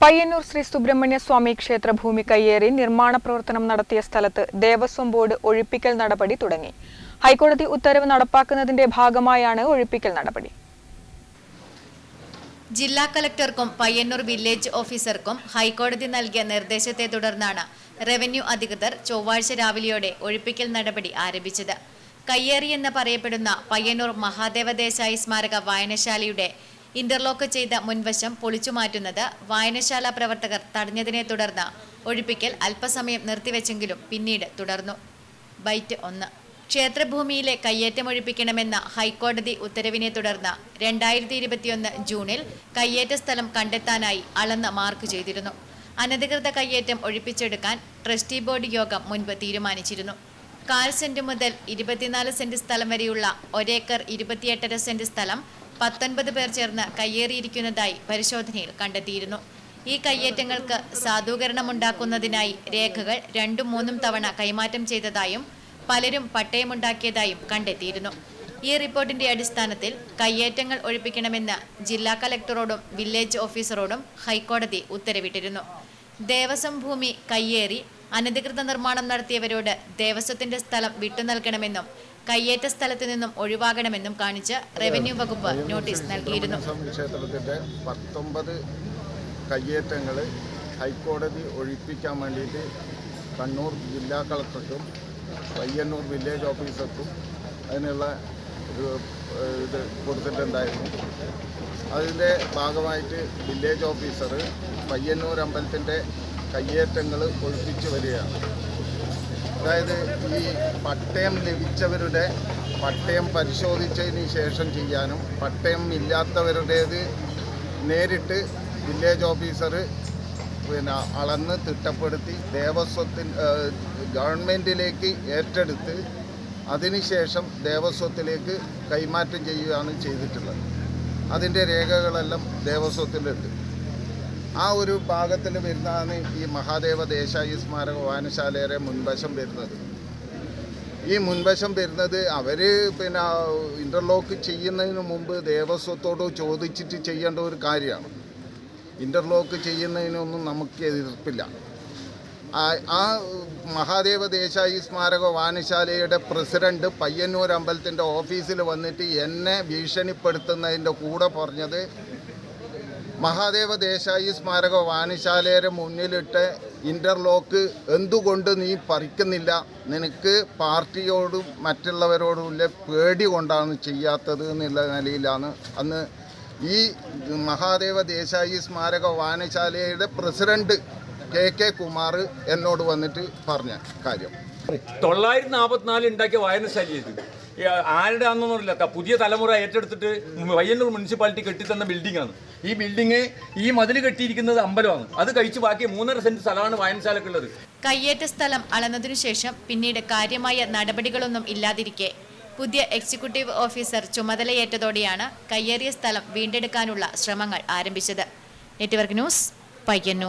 പയ്യന്നൂർ ശ്രീ സുബ്രഹ്മണ്യ സ്വാമി ക്ഷേത്ര ഭൂമി കയ്യേറി നിർമ്മാണ പ്രവർത്തനം നടത്തിയ സ്ഥലത്ത് ദേവസ്വം ബോർഡ് ഒഴിപ്പിക്കൽ നടപടി തുടങ്ങി. ഹൈക്കോടതി ഉത്തരവ് നടപ്പാക്കുന്നതിന്റെ ഭാഗമായാണ് ഒഴിപ്പിക്കൽ നടപടി. ജില്ലാ കളക്ടർക്കും പയ്യന്നൂർ വില്ലേജ് ഓഫീസർക്കും ഹൈക്കോടതി നൽകിയ നിർദ്ദേശത്തെ തുടർന്നാണ് റവന്യൂ അധികൃതർ ചൊവ്വാഴ്ച രാവിലെയോടെ ഒഴിപ്പിക്കൽ നടപടി ആരംഭിച്ചത്. കയ്യേറി എന്ന് പറയപ്പെടുന്ന പയ്യന്നൂർ മഹാദേവ ദേശായി സ്മാരക വായനശാലയുടെ ഇന്റർലോക്ക് ചെയ്ത മുൻവശം പൊളിച്ചുമാറ്റുന്നത് വായനശാല പ്രവർത്തകർ തടഞ്ഞതിനെ തുടർന്ന് ഒഴിപ്പിക്കൽ അല്പസമയം നിർത്തിവെച്ചെങ്കിലും പിന്നീട് തുടർന്നു. ബൈറ്റ് ഒന്ന്. ക്ഷേത്രഭൂമിയിലെ കയ്യേറ്റമൊഴിപ്പിക്കണമെന്ന ഹൈക്കോടതി ഉത്തരവിനെ തുടർന്ന് രണ്ടായിരത്തി ഇരുപത്തിയൊന്ന് ജൂണിൽ കയ്യേറ്റ സ്ഥലം കണ്ടെത്താനായി അളന്ന് മാർക്ക് ചെയ്തിരുന്നു. അനധികൃത കയ്യേറ്റം ഒഴിപ്പിച്ചെടുക്കാൻ ട്രസ്റ്റി ബോർഡ് യോഗം മുൻപ് തീരുമാനിച്ചിരുന്നു. കാൽ സെന്റ് മുതൽ ഇരുപത്തിനാല് സെന്റ് സ്ഥലം വരെയുള്ള ഒരേക്കർ ഇരുപത്തിയെട്ടര സെന്റ് സ്ഥലം പത്തൊൻപത് പേർ ചേർന്ന് കയ്യേറിയിരിക്കുന്നതായി പരിശോധനയിൽ കണ്ടെത്തിയിരുന്നു. ഈ കയ്യേറ്റങ്ങൾക്ക് സാധൂകരണമുണ്ടാക്കുന്നതിനായി രേഖകൾ രണ്ടും മൂന്നും തവണ കൈമാറ്റം ചെയ്തതായും പലരും പട്ടയമുണ്ടാക്കിയതായും കണ്ടെത്തിയിരുന്നു. ഈ റിപ്പോർട്ടിന്റെ അടിസ്ഥാനത്തിൽ കയ്യേറ്റങ്ങൾ ഒഴിപ്പിക്കണമെന്ന് ജില്ലാ കലക്ടറോടും വില്ലേജ് ഓഫീസറോടും ഹൈക്കോടതി ഉത്തരവിട്ടിരുന്നു. ദേവസ്വം ഭൂമി കയ്യേറി അനധികൃത നിർമ്മാണം നടത്തിയവരോട് ദേവസ്വത്തിന്റെ സ്ഥലം വിട്ടുനൽകണമെന്നും കയ്യേറ്റ സ്ഥലത്ത് നിന്നും ഒഴിവാകണമെന്നും കാണിച്ച് റവന്യൂ വകുപ്പ് നോട്ടീസ് നൽകിയിരുന്നു. പത്തൊമ്പത് കയ്യേറ്റങ്ങൾ ഹൈക്കോടതി ഒഴിപ്പിക്കാൻ വേണ്ടിയിട്ട് കണ്ണൂർ ജില്ലാ കളക്ടർക്കും പയ്യന്നൂർ വില്ലേജ് ഓഫീസർക്കും അതിനുള്ള ഇത് കൊടുത്തിട്ടുണ്ടായിരുന്നു. അതിന്റെ ഭാഗമായിട്ട് വില്ലേജ് ഓഫീസർ പയ്യന്നൂർ അമ്പലത്തിന്റെ കയ്യേറ്റങ്ങൾ ഒഴിപ്പിച്ചു വരികയാണ്. അതായത് ഈ പട്ടയം ലഭിച്ചവരുടെ പട്ടയം പരിശോധിച്ചതിന് ശേഷം ചെയ്യാനും പട്ടയം ഇല്ലാത്തവരുടേത് നേരിട്ട് വില്ലേജ് ഓഫീസർ പിന്നെ അളന്ന് തിട്ടപ്പെടുത്തി ദേവസ്വത്തിന് ഏഹ്, ഗവൺമെന്റിലേക്ക് ഏറ്റെടുത്ത് അതിനുശേഷം ദേവസ്വത്തിലേക്ക് കൈമാറ്റം ചെയ്യുകയാണ് ചെയ്തിട്ടുള്ളത്. അതിന്റെ രേഖകളെല്ലാം ദേവസ്വത്തിലുണ്ട്. ആ ഒരു ഭാഗത്തിൽ വരുന്നതാണ് ഈ മഹാദേവ ദേശായി സ്മാരക വായനശാലയുടെ മുൻവശം വരുന്നത്. ഈ മുൻവശം വരുന്നത് അവർ പിന്നെ ഇന്റർലോക്ക് ചെയ്യുന്നതിന് മുമ്പ് ദേവസ്വത്തോട് ചോദിച്ചിട്ട് ചെയ്യേണ്ട ഒരു കാര്യമാണ്. ഇന്റർലോക്ക് ചെയ്യുന്നതിനൊന്നും നമുക്ക് എതിർപ്പില്ല. ആ- മഹാദേവ ദേശായി സ്മാരക വായനശാലയുടെ പ്രസിഡന്റ് പയ്യന്നൂർ അമ്പലത്തിന്റെ ഓഫീസിൽ വന്നിട്ട് എന്നെ ഭീഷണിപ്പെടുത്തുന്നതിന്റെ കൂടെ പറഞ്ഞത് മഹാദേവ ദേശായി സ്മാരക വായനശാലയുടെ മുന്നിലിട്ട് ഇന്റർലോക്ക് എന്തുകൊണ്ട് നീ പറിക്കുന്നില്ല? നിനക്ക് പാർട്ടിയോടും മറ്റുള്ളവരോടുമില്ല പേടി കൊണ്ടാണ് ചെയ്യാത്തത് എന്നുള്ള നിലയിലാണ്. അന്ന് ഈ മഹാദേവ ദേശായി സ്മാരക വായനശാലയുടെ പ്രസിഡന്റ് കെ കെ കുമാർ എന്നോട് വന്നിട്ട് പറഞ്ഞ കാര്യം. തൊള്ളായിരത്തി നാൽപ്പത്തിനാല് ഉണ്ടാക്കിയ വായനശാലി ആരുടെ ആണെന്നൊന്നുമില്ല പുതിയ തലമുറ ഏറ്റെടുത്തിട്ട് വയ്യന്നൂർ മുനിസിപ്പാലിറ്റി കെട്ടിത്തന്ന ബിൽഡിംഗ് ആണ് ഈ ബിൽഡിങ് ഈ മതിൽ കെട്ടിയിരിക്കുന്നത് അമ്പലമാണ്. അത് കഴിച്ച് ബാക്കി മൂന്നര സെന്റ് സ്ഥലമാണ് വായനശാലക്കുള്ളത് കയ്യേറ്റ സ്ഥലം അളന്നതിനു ശേഷം പിന്നീട് കാര്യമായ നടപടികളൊന്നും ഇല്ലാതിരിക്കെ പുതിയ എക്സിക്യൂട്ടീവ് ഓഫീസർ ചുമതലയേറ്റതോടെയാണ് കയ്യേറിയ സ്ഥലം വീണ്ടെടുക്കാനുള്ള ശ്രമങ്ങൾ ആരംഭിച്ചത്. Network news Payyanur.